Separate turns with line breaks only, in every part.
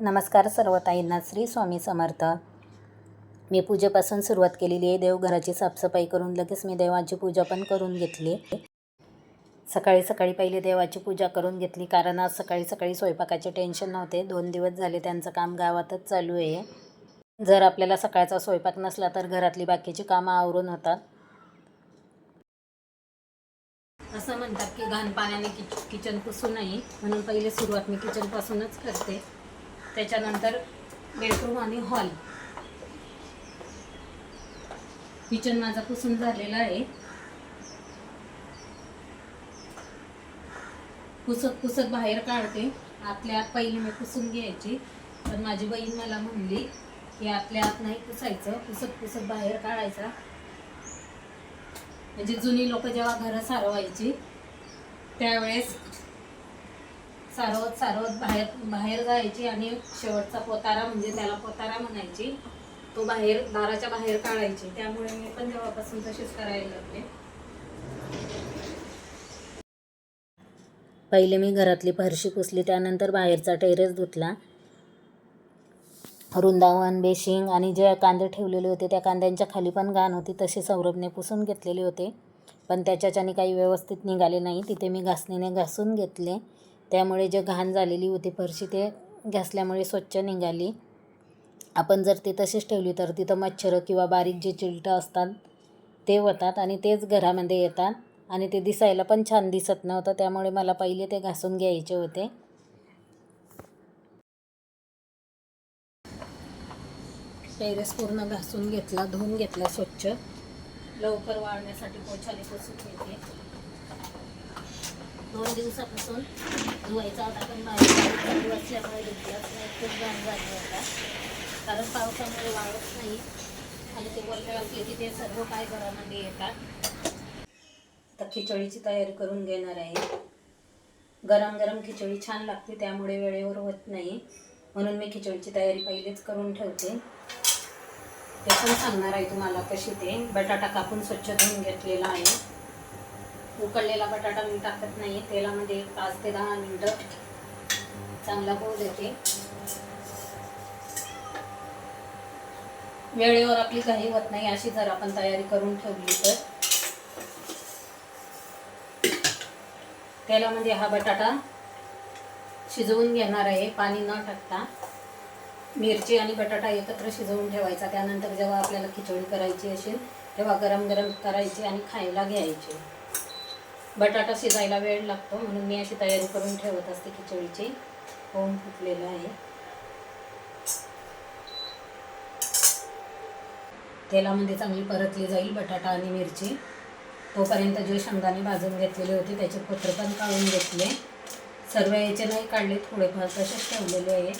नमस्कार सर्व ताईंना श्री स्वामी समर्थ. मी पूजेपासून सुरुवात केलेली आहे. देवघराची साफसफाई करून लगेच मी देवाची पूजा पण करून घेतली. सकाळी सकाळी पहिले देवाची पूजा करून घेतली. कारण आज सकाळी सकाळी स्वयंपाकाचे टेन्शन नव्हते. दोन दिवस झाले त्यांचं काम गावातच चालू आहे. जर आपल्याला सकाळचा स्वयंपाक नसला तर घरातली बाकीची कामं आवरून होतात. असं म्हणतात की घाण पाण्याने किच किचन पुसू नये म्हणून पहिले सुरुवात मी किचनपासूनच करते. त्याच्यानंतर बेडरूम आणि हॉल किचन माझा पुसून झालेला आहे. पुसत पुसत बाहेर काढते. आतल्या आत पहिली मी पुसून घ्यायची. पण माझी बहीण मला म्हणली की आतल्या आत नाही पुसायचं. पुसत पुसत बाहेर काढायचा. म्हणजे जुनी लोक जेव्हा घरं सारवायची त्यावेळेस सारवत सारवत बाहेर बाहेर जायची आणि शेवटचा पोतारा म्हणजे त्याला पोतारा म्हणायची. तो बाहेर दाराच्या बाहेर काढायची. त्यामुळे मी पण तेव्हापासून तशीच करायला लागले. पहिले मी घरातली फरशी पुसली त्यानंतर बाहेरचा टेरेस धुतला. वृंदावन बेशिंग आणि जे कांदे ठेवलेले होते त्या कांद्यांच्या खाली पण घाण होती तसे सौरभने पुसून घेतलेले होते. पण त्याच्याच्याने काही व्यवस्थित निघाले नाही. तिथे मी घासणीने घासून घेतले. त्यामुळे जे घाण झालेली होती फरशी ते घासल्यामुळे स्वच्छ निघाली. आपण जर ते तशीच ठेवली तर तिथं मच्छरं किंवा बारीक जे चिलटं असतात ते होतात आणि तेच घरामध्ये येतात आणि ते दिसायला पण छान दिसत नव्हतं. त्यामुळे मला पहिले ते घासून घ्यायचे होते. टेरेस पूर्ण घासून घेतला धुवून घेतला स्वच्छ. लवकर वाळण्यासाठी पोछाले पुसून घेते. दोन दिवसापासून धुवायचा होता पण बाहेर चालू असल्यामुळे धुतलाच नाही. खूप घाण झाली होता. कारण पावसामुळे वाळत नाही आणि ते वरले असले की ते सर्व काय घरामध्ये येतात. आता खिचडीची तयारी करून घेणार आहे. गरम गरम खिचडी छान लागते त्यामुळे वेळेवर होत नाही. म्हणून मी खिचडीची तयारी पहिलेच करून ठेवते. ते पण सांगणार आहे तुम्हाला कशी ते. बटाटा कापून स्वच्छ धुवून घेतलेला आहे. उकडलेला बटाटा मी टाकत नाही तेलामध्ये पाच ते दहा मिनटं चांगला होऊ देते. वेळेवर आपली काही होत नाही अशी जर आपण तयारी करून ठेवली तर. तेलामध्ये हा बटाटा शिजवून घेणार आहे. पाणी न टाकता मिरची आणि बटाटा एकत्र शिजवून ठेवायचा. त्यानंतर जेव्हा आपल्याला खिचडी करायची असेल तेव्हा गरम गरम करायची आणि खायला घ्यायची. बटाटा शिजायला वेळ लागतो म्हणून मी अशी तयारी करून ठेवत असते खिचडीची. होऊन फुटलेलं आहे. तेलामध्ये चांगली परतली जाईल बटाटा आणि मिरची. तोपर्यंत जे शेंगदाणे भाजून घेतलेले होते त्याचे पत्र पण काढून घेतले. सर्व याचे नाही काढले थोडेफार तसेच ठेवलेले आहे.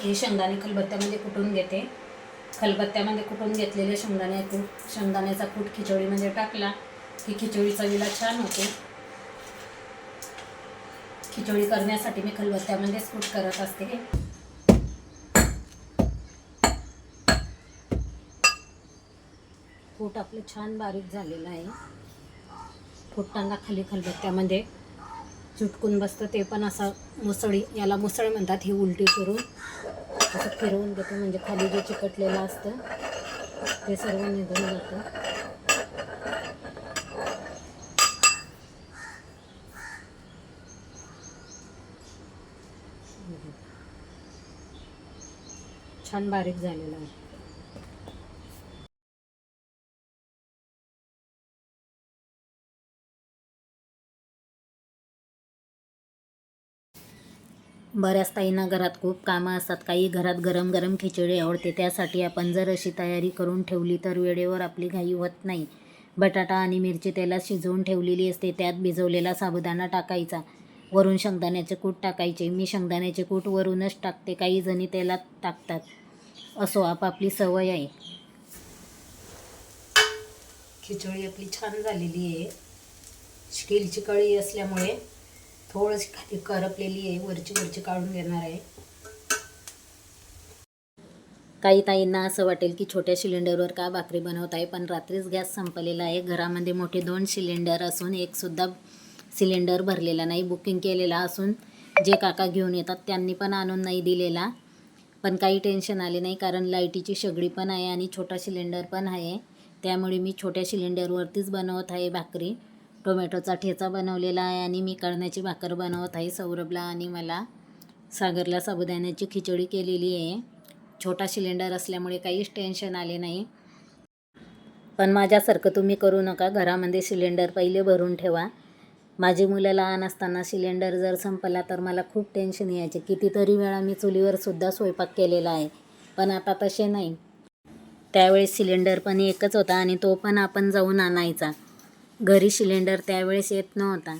हे शेंगदाणे खलबत्त्यामध्ये कुटून घेते. खलबत्त्यामध्ये कुटून घेतलेले शेंगदाणे कूट शेंगदाण्याचा कूट खिचडीमध्ये टाकला. ही खिचडी चवीला छान होते. खिचडी करण्यासाठी मी खलबत्त्यामध्येच कूट करत असते. कूट आपलं छान बारीक झालेलं आहे. फुटताना खाली खलबत्त्यामध्ये चुटकून बसतं ते पण असं मुसळी याला मुसळ म्हणतात ही उलटी करून असं फिरवून घेतो म्हणजे खाली जे चिकटलेलं असतं ते सर्व निघून जातं. छान बारीक झालेला आहे. बऱ्याच ताईंना घरात खूप कामं असतात. काही घरात गरम गरम खिचडी आवडते. त्यासाठी आपण जर अशी तयारी करून ठेवली तर वेळेवर आपली घाई होत नाही. बटाटा आणि मिरची तेलात शिजवून ठेवलेली असते. त्यात भिजवलेला साबुदाणा टाकायचा. वरून शेंगदाण्याचे कूट टाकायचे. मी शेंगदाण्याचे कूट वरूनच टाकते. काही जणी तेलात टाकतात. असो आपापली सवय आहे. खिचडी आपली छान झालेली आहे. स्टीलची कढई असल्यामुळे थोडीशी खाली करपलेली आहे वरची वरची काढून घेणार आहे. काही ताईंना असं वाटेल की छोट्या सिलेंडरवर का भाकरी बनवत आहे पण रात्रीच गॅस संपलेला आहे. घरामध्ये मोठे दोन सिलेंडर असून एकसुद्धा सिलेंडर भरलेला नाही. बुकिंग केलेला असून जे काका घेऊन येतात त्यांनी पण आणून नाही दिलेला. पण काही टेन्शन आले नाही कारण लाईटीची शेगडी पण आहे आणि छोटा सिलेंडर पण आहे. त्यामुळे मी छोट्या सिलेंडरवरतीच बनवत आहे भाकरी. टोमॅटोचा ठेचा बनवलेला आहे आणि मी कळण्याची भाकर बनवत आहे सौरभला आणि मला. सागरला साबुदाण्याची खिचडी केलेली आहे. छोटा सिलेंडर असल्यामुळे काहीच टेन्शन आले नाही. पण माझ्यासारखं तुम्ही करू नका. घरामध्ये सिलेंडर पहिले भरून ठेवा. माझी मुलं लहान असताना सिलेंडर जर संपला तर मला खूप टेन्शन यायचे. कितीतरी वेळा मी चुलीवरसुद्धा स्वयंपाक केलेला आहे. पण आता तसे नाही. त्यावेळेस सिलेंडर पण एकच होता आणि तो पण आपण जाऊन आणायचा. घरी सिलेंडर त्यावेळेस येत नव्हता.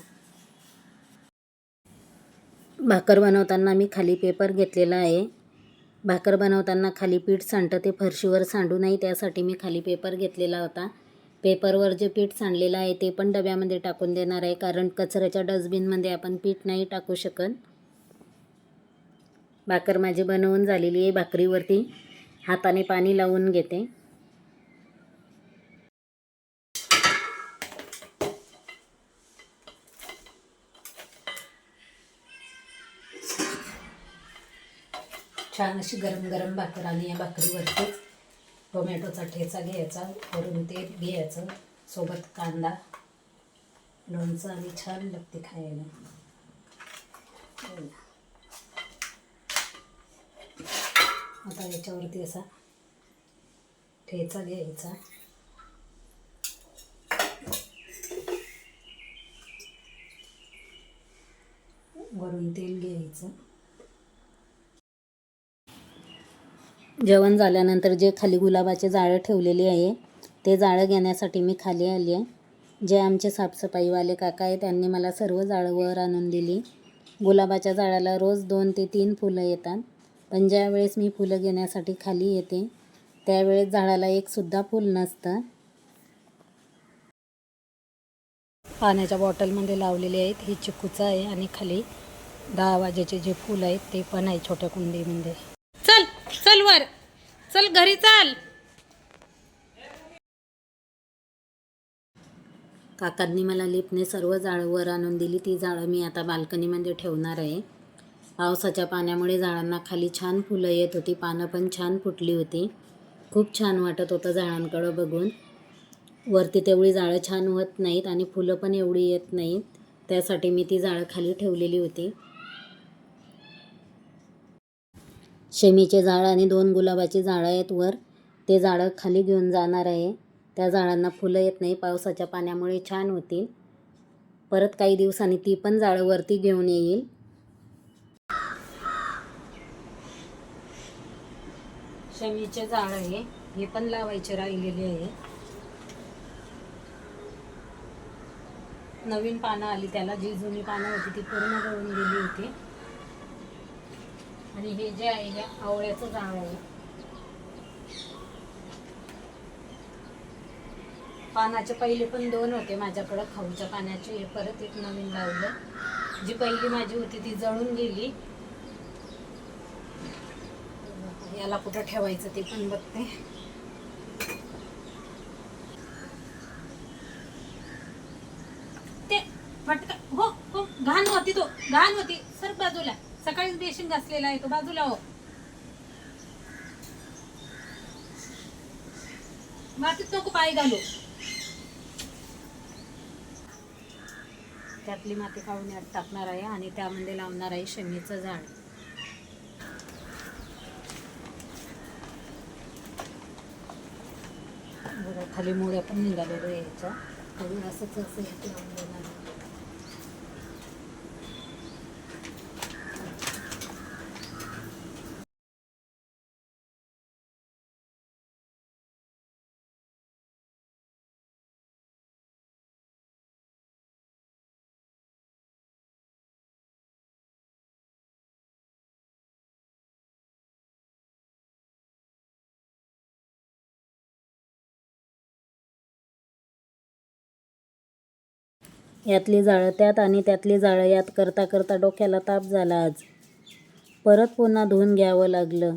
भाकर बनवताना मी खाली पेपर घेतलेला आहे. भाकर बनवताना खाली पीठ सांडतं ते फरशीवर सांडू नये त्यासाठी मी खाली पेपर घेतलेला होता. पेपरवर जे पीठ सांडलेलं आहे ते पण डब्यामध्ये टाकून देणार आहे कारण कचऱ्याच्या डस्टबिनमध्ये आपण पीठ नाही टाकू शकत. भाकर माझी बनवून झालेली आहे भाकरीवरती. हाताने पाणी लावून घेते. छान अशी गरम गरम भाकर आणि या भाकरीवरतीच टोमॅटोचा ठेचा घ्यायचा वरून तेल घ्यायचं सोबत कांदा लोणचं आणि छान लागते खायला. आता याच्यावरती असा ठेचा घ्यायचा. वरून तेल घ्यायचं. जेवण झाल्यानंतर जे खाली गुलाबाचे जाळं ठेवलेली आहे ते जाळं घेण्यासाठी मी खाली आली आहे. जे आमचे साफसफाईवाले काका आहे त्यांनी मला सर्व जाळं वर आणून दिली. गुलाबाच्या झाडाला रोज दोन ते तीन फुलं येतात पण ज्यावेळेस मी फुलं घेण्यासाठी खाली येते त्यावेळेस झाडाला एकसुद्धा फूल नसतं. पाण्याच्या बॉटलमध्ये लावलेले आहेत ही चिकूचं आहे आणि खाली दहा वाजेचे जे फुलं आहेत ते पण आहे छोट्या कुंडीमध्ये. चल चल वर. चल घरी चाल. काकांनी मला लिपने सर्व जाळं वर आणून दिली. ती जाळं मी आता बाल्कनीमध्ये ठेवणार आहे. पावसाच्या पाण्यामुळे झाडांना खाली छान फुलं येत होती. पानं पण छान फुटली होती. खूप छान वाटत होतं झाडांकडं बघून. वरती तेवढी जाळं छान होत नाहीत आणि फुलं पण एवढी येत नाहीत. त्यासाठी मी ती जाळं खाली ठेवलेली होती. शमीचे झाड आणि दोन गुलाबाची झाडं आहेत वर. ते झाडं खाली घेऊन जाणार आहे. त्या झाडांना फुलं येत नाही. पावसाच्या पाण्यामुळे छान होतील. परत काही दिवसांनी ती पण झाडं वरती घेऊन येईल. शमीचे झाड आहे. हे पण लावायचे राहिलेले आहे. नवीन पानं आली. त्याला जी जुनी पानं होती ती पूर्ण गळून गेली होती. आणि हे जे आहे हे आवळ्याचं झाड आहे. पानाचे पहिले पण दोन होते माझ्याकडं खाऊच्या पाण्याचे हे परत एक नवीन लावलं. जी पहिली माझी होती ती जळून गेली. याला कुठं ठेवायचं ते पण बघते. ते फटका हो हो घाण होती तो घाण होती. सकाळीच बेशिंग घासलेला आहे तो बाजूला हो. मातीत नको पाय घालू. त्यातली माती काढून यात टाकणार आहे आणि त्यामध्ये लावणार आहे शेमीचं झाड. बघा खाली मुळ्या पण निघालेलं आहे याच्या. खाली असंच असं हे लावून देणार आहे. यातली जाळं त्यात आणि त्यातली जाळं यात करता करता डोक्याला ताप झाला आज. परत पुन्हा धुवून घ्यावं लागलं.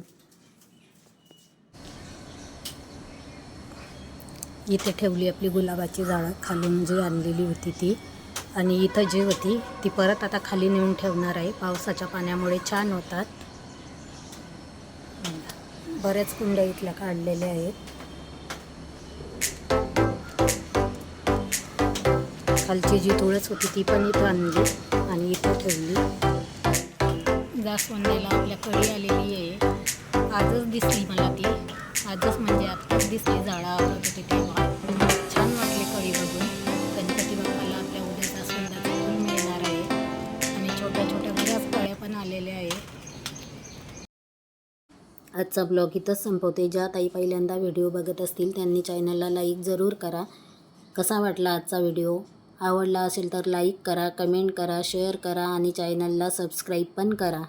इथे ठेवली आपली गुलाबाची जाळं खालून जी आणलेली होती ती. आणि इथं जी होती ती परत आता खाली नेऊन ठेवणार आहे. पावसाच्या पाण्यामुळे छान होतात. बऱ्याच कुंड्या इथल्या काढलेल्या आहेत. खालची जी तुळस होती ती पण इथं आणली आणि इथं ठेवली. जास्वंदीला आपल्या कळी आलेली आहे. आजच दिसली मला ती. आजच म्हणजे आत्ताच दिसली झाडा आवरत होती तेव्हा. छान वाटली कळी बघून. गणपती बाप्पाला आपल्या उद्या जास्वंदाचं फूल मिळणार आहे. आणि छोट्या छोट्या बऱ्याच कळ्या पण आलेल्या आहे. आजचा ब्लॉग इथंच संपवते. ज्या ताई पहिल्यांदा व्हिडिओ बघत असतील त्यांनी चॅनलला लाईक जरूर करा. कसा वाटला आजचा व्हिडिओ आवडला असेल तर लाईक करा कमेंट करा शेअर करा आणि चॅनलला सबस्क्राईब पण करा.